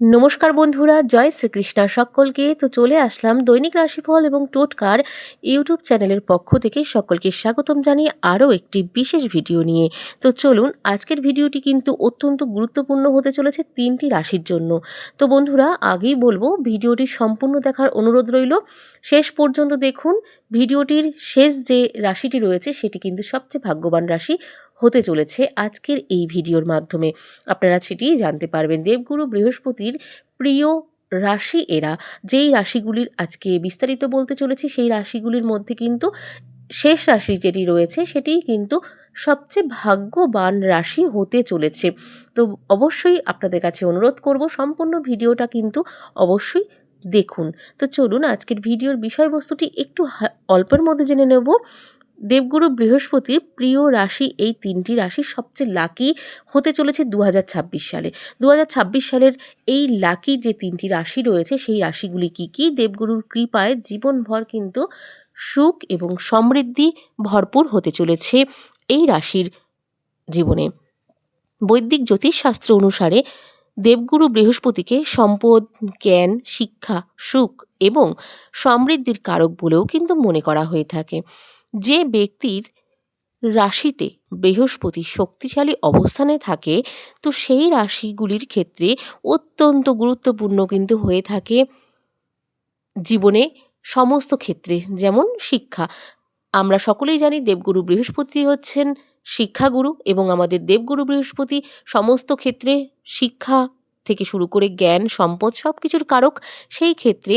নমস্কার বন্ধুরা, জয় শ্রীকৃষ্ণা সকলকে। তো চলে আসলাম দৈনিক রাশিফল এবং টোটকার ইউটিউব চ্যানেলের পক্ষ থেকে সকলকে স্বাগতম জানিয়ে আরও একটি বিশেষ ভিডিও নিয়ে। তো চলুন, আজকের ভিডিওটি কিন্তু অত্যন্ত গুরুত্বপূর্ণ হতে চলেছে তিনটি রাশির জন্য। তো বন্ধুরা, আগেই বলব, ভিডিওটি সম্পূর্ণ দেখার অনুরোধ রইল। শেষ পর্যন্ত দেখুন, ভিডিওটির শেষ যে রাশিটি রয়েছে, সেটি কিন্তু সবচেয়ে ভাগ্যবান রাশি হতে চলেছে আজকের এই ভিডিওর মাধ্যমে। আপনারা সেটিই জানতে পারবেন দেবগুরু বৃহস্পতির প্রিয় রাশি এরা। যেই রাশিগুলির আজকে বিস্তারিত বলতে চলেছি, সেই রাশিগুলির মধ্যে কিন্তু শেষ রাশি যেটি রয়েছে, সেটি কিন্তু সবচেয়ে ভাগ্যবান রাশি হতে চলেছে। তো অবশ্যই আপনাদের কাছে অনুরোধ করব, সম্পূর্ণ ভিডিওটা কিন্তু অবশ্যই দেখুন। তো চলুন আজকের ভিডিওর বিষয়বস্তুটি একটু অল্পের মধ্যে জেনে নেব। দেবগুরু বৃহস্পতির প্রিয় রাশি এই তিনটি রাশি সবচেয়ে লাকি হতে চলেছে দু হাজার ছাব্বিশ সালে। দু হাজার ছাব্বিশ সালের এই লাকি যে তিনটি রাশি রয়েছে, সেই রাশিগুলি কি কি? দেবগুরুর কৃপায় জীবনভর কিন্তু সুখ এবং সমৃদ্ধি ভরপুর হতে চলেছে এই রাশির জীবনে। বৈদিক জ্যোতিষশাস্ত্র অনুসারে দেবগুরু বৃহস্পতিকে সম্পদ, জ্ঞান, শিক্ষা, সুখ এবং সমৃদ্ধির কারক বলেও কিন্তু মনে করা হয়ে থাকে। যে ব্যক্তির রাশিতে বৃহস্পতি শক্তিশালী অবস্থানে থাকে, তো সেই রাশিগুলির ক্ষেত্রে অত্যন্ত গুরুত্বপূর্ণ কিন্তু হয়ে থাকে জীবনে সমস্ত ক্ষেত্রে, যেমন শিক্ষা। আমরা সকলেই জানি দেবগুরু বৃহস্পতি হচ্ছেন শিক্ষাগুরু এবং আমাদের দেবগুরু বৃহস্পতি সমস্ত ক্ষেত্রে শিক্ষা থেকে শুরু করে জ্ঞান, সম্পদ সব কিছুর কারক। সেই ক্ষেত্রে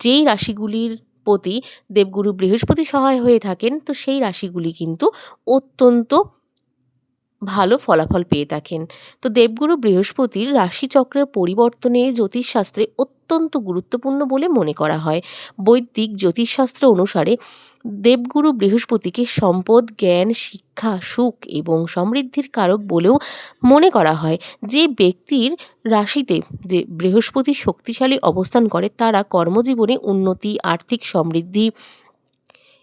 যেই রাশিগুলির প্রতি দেবগুরু বৃহস্পতি সহায় হয়ে থাকেন তো সেই রাশিগুলি কিন্তু অত্যন্ত ভালো ফলাফল পেয়ে থাকেন। তো দেবগুরু বৃহস্পতির রাশিচক্রের পরিবর্তনে জ্যোতিষশাস্ত্রে অত্যন্ত গুরুত্বপূর্ণ বলে মনে করা হয়। বৈদিক জ্যোতিষশাস্ত্র অনুসারে দেবগুরু বৃহস্পতিকে সম্পদ, জ্ঞান, শিক্ষা, সুখ এবং সমৃদ্ধির কারক বলেও মনে করা হয়। যে ব্যক্তির রাশিতে বৃহস্পতি শক্তিশালী অবস্থান করে, তারা কর্মজীবনে উন্নতি, আর্থিক সমৃদ্ধি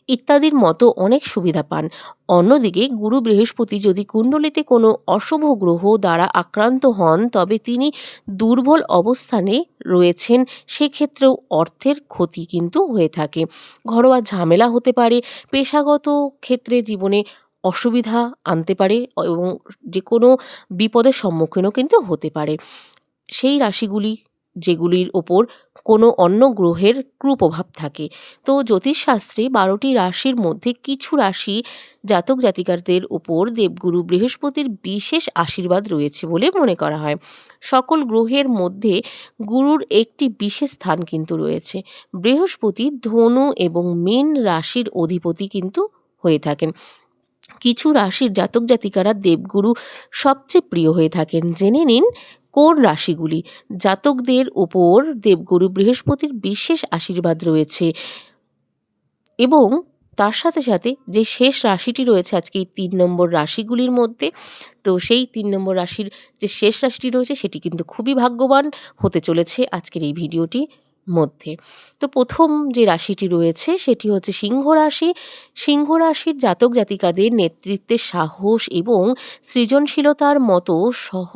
ইত্যাদির মতো অনেক সুবিধা পান। অন্যদিকে গুরু বৃহস্পতি যদি কুণ্ডলিতে কোনো অশুভ গ্রহ দ্বারা আক্রান্ত হন, তবে তিনি দুর্বল অবস্থানে রয়েছেন, সেক্ষেত্রেও অর্থের ক্ষতি কিন্তু হয়ে থাকে। ঘরোয়া ঝামেলা হতে পারে, পেশাগত ক্ষেত্রে জীবনে অসুবিধা আনতে পারে এবং যে কোনো বিপদের সম্মুখীনও কিন্তু হতে পারে। সেই রাশিগুলি যেগুলির ওপর কোনো অন্য গ্রহের কুপ্রভাব থাকে। তো জ্যোতিষশাস্ত্রে বারোটি রাশির মধ্যে কিছু রাশি জাতক জাতিকারদের উপর দেবগুরু বৃহস্পতির বিশেষ আশীর্বাদ রয়েছে বলে মনে করা হয়। সকল গ্রহের মধ্যে গুরুর একটি বিশেষ স্থান কিন্তু রয়েছে। বৃহস্পতি ধনু এবং মীন রাশির অধিপতি কিন্তু হয়ে থাকেন। কিছু রাশির জাতক জাতিকারা দেবগুরু সবচেয়ে প্রিয় হয়ে থাকেন। জেনে নিন কোন রাশিগুলি? জাতকদের ওপর দেবগুরু বৃহস্পতির বিশেষ আশীর্বাদ রয়েছে এবং তার সাথে সাথে যে শেষ রাশিটি রয়েছে, আজকে এই তিন নম্বর রাশিগুলির মধ্যে, তো সেই তিন নম্বর রাশির যে শেষ রাশিটি রয়েছে, সেটি কিন্তু খুবই ভাগ্যবান হতে চলেছে আজকের এই ভিডিওটি। মধ্যে। তো প্রথম যে রাশিটি রয়েছে সেটি হচ্ছে সিংহ রাশি। সিংহ রাশির জাতক জাতিকাদের নেতৃত্বের সাহস এবং সৃজনশীলতার মতো সহ,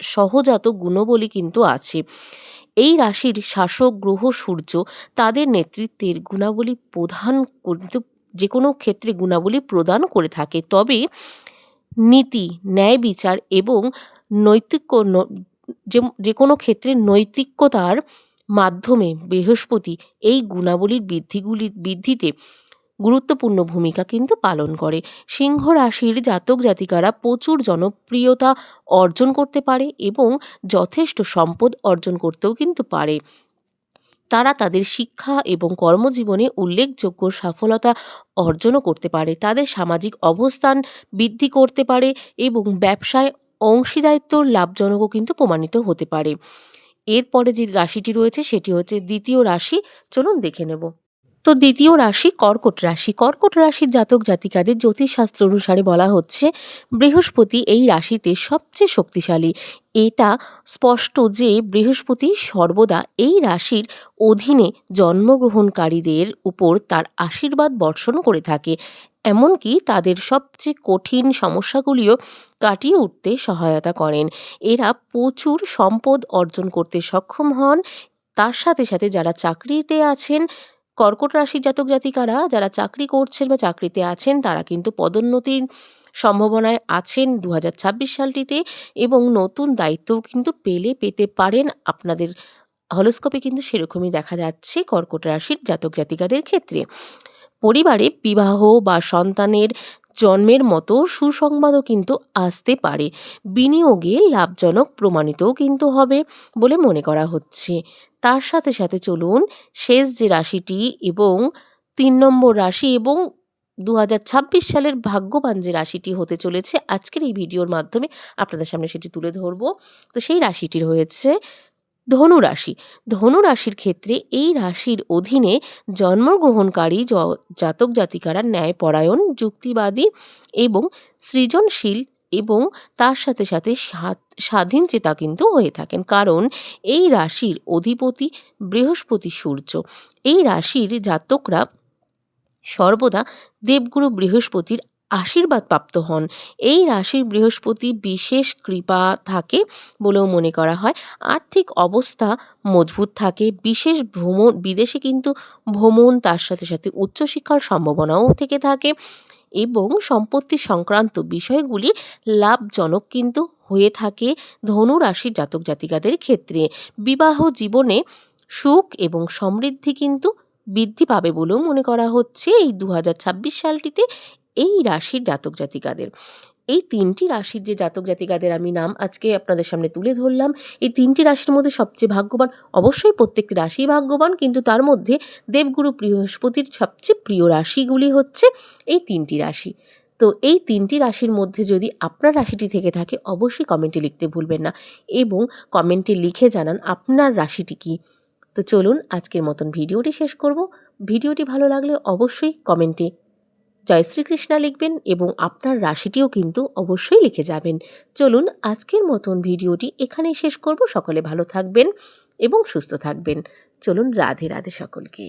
সহজাত গুণবলী কিন্তু আছে। এই রাশির শাসক গ্রহ সূর্য তাদের নেতৃত্বের গুণাবলী প্রধান কিন্তু যে কোনো ক্ষেত্রে গুণাবলী প্রদান করে থাকে। তবে নীতি, ন্যায় বিচার এবং নৈতিক যে কোনো ক্ষেত্রে নৈতিকতার মাধ্যমে বৃহস্পতি এই গুণাবলীর বৃদ্ধিগুলি, বৃদ্ধিতে গুরুত্বপূর্ণ ভূমিকা কিন্তু পালন করে। সিংহ রাশির জাতক জাতিকারা প্রচুর জনপ্রিয়তা অর্জন করতে পারে এবং যথেষ্ট সম্পদ অর্জন করতেও কিন্তু পারে। তারা তাদের শিক্ষা এবং কর্মজীবনে উল্লেখযোগ্য সফলতা অর্জনও করতে পারে। তাদের সামাজিক অবস্থান বৃদ্ধি করতে পারে এবং ব্যবসায় অংশীদারিত্ব লাভজনকও কিন্তু প্রমাণিত হতে পারে। এরপরে যে রাশিটি রয়েছে সেটি হচ্ছে দ্বিতীয় রাশি। চলুন দেখে নেব। তো দ্বিতীয় রাশি কর্কট রাশি। কর্কট রাশির জাতক জাতিকাদের জ্যোতিষশাস্ত্র অনুসারে বলা হচ্ছে, বৃহস্পতি এই রাশিতে সবচেয়ে শক্তিশালী। এটা স্পষ্ট যে বৃহস্পতি সর্বদা এই রাশির অধীনে জন্মগ্রহণকারীদের উপর তার আশীর্বাদ বর্ষণ করে থাকে, এমনকি তাদের সবচেয়ে কঠিন সমস্যাগুলিও কাটিয়ে উঠতে সহায়তা করেন। এরা প্রচুর সম্পদ অর্জন করতে সক্ষম হন, তার সাথে সাথে যারা চাকরিতে আছেন কর্কট রাশির জাতক জাতিকারা যারা চাকরি করছেন বা চাকরিতে আছেন, তারা কিন্তু পদোন্নতির সম্ভাবনায় আছেন দু হাজার ছাব্বিশ সালটিতে এবং নতুন দায়িত্বও কিন্তু পেলে পেতে পারেন। আপনাদের হলোস্কোপে কিন্তু সেরকমই দেখা যাচ্ছে কর্কট রাশির জাতক জাতিকাদের ক্ষেত্রে। পরিবারে বিবাহ বা সন্তানের জন্মের মতো সুসংবাদও কিন্তু আসতে পারে। বিনিয়োগে লাভজনক প্রমাণিতও কিন্তু হবে বলে মনে করা হচ্ছে। তার সাথে সাথে চলুন শেষ যে রাশিটি এবং তিন নম্বর রাশি এবং দু হাজার ছাব্বিশ সালের ভাগ্যবান যে রাশিটি হতে চলেছে, আজকের এই ভিডিওর মাধ্যমে আপনাদের সামনে সেটি তুলে ধরব। তো সেই রাশিটির হয়েছে ধনু রাশি ক্ষেত্রে এই রাশির অধীনে জন্মগ্রহণকারী জাতক জাতিকারা ন্যায়পরায়ণ, যুক্তিবাদী এবং সৃজনশীল এবং তার সাথে সাথে স্বাধীন চেতা কিন্তু হয়ে থাকেন। কারণ এই রাশির অধিপতি বৃহস্পতি সূর্য। এই রাশির জাতকরা সর্বদা দেবগুরু বৃহস্পতির আশীর্বাদ প্রাপ্ত হন। এই রাশির বৃহস্পতি বিশেষ কৃপা থাকে বলেও মনে করা হয়। আর্থিক অবস্থা মজবুত থাকে। বিশেষ ভ্রমণ, বিদেশে কিন্তু ভ্রমণ তার সাথে সাথে উচ্চশিক্ষার সম্ভাবনাও থেকে থাকে এবং সম্পত্তি সংক্রান্ত বিষয়গুলি লাভজনক কিন্তু হয়ে থাকে ধনু রাশির জাতক জাতিকাদের ক্ষেত্রে। বিবাহ জীবনে সুখ এবং সমৃদ্ধি কিন্তু বৃদ্ধি পাবে বলেও মনে করা হচ্ছে। এই দু হাজার ছাব্বিশ সালটিতে এই রাশির জাতক জাতিকাদের। এই তিনটি রাশির যে জাতক জাতিকাদের আমি নাম আজকে আপনাদের সামনে তুলে ধরলাম, এই তিনটি রাশির মধ্যে সবচেয়ে ভাগ্যবান, অবশ্যই প্রত্যেকটি রাশি ভাগ্যবান, কিন্তু তার মধ্যে দেবগুরু বৃহস্পতির সবচেয়ে প্রিয় রাশিগুলি হচ্ছে এই তিনটি রাশি। তো এই তিনটি রাশির মধ্যে যদি আপনার রাশিটি থেকে থাকে, অবশ্যই কমেন্টে লিখতে ভুলবেন না এবং কমেন্টে লিখে জানান আপনার রাশিটি কী। তো চলুন আজকের মতন ভিডিওটি শেষ করব। ভিডিওটি ভালো লাগলে অবশ্যই কমেন্টে জয় শ্রীকৃষ্ণা লিখবেন এবং আপনার রাশিটিও কিন্তু অবশ্যই লিখে যাবেন। চলুন আজকের মতন ভিডিওটি এখানেই শেষ করব। সকলে ভালো থাকবেন এবং সুস্থ থাকবেন। চলুন রাধে রাধে সকলকে।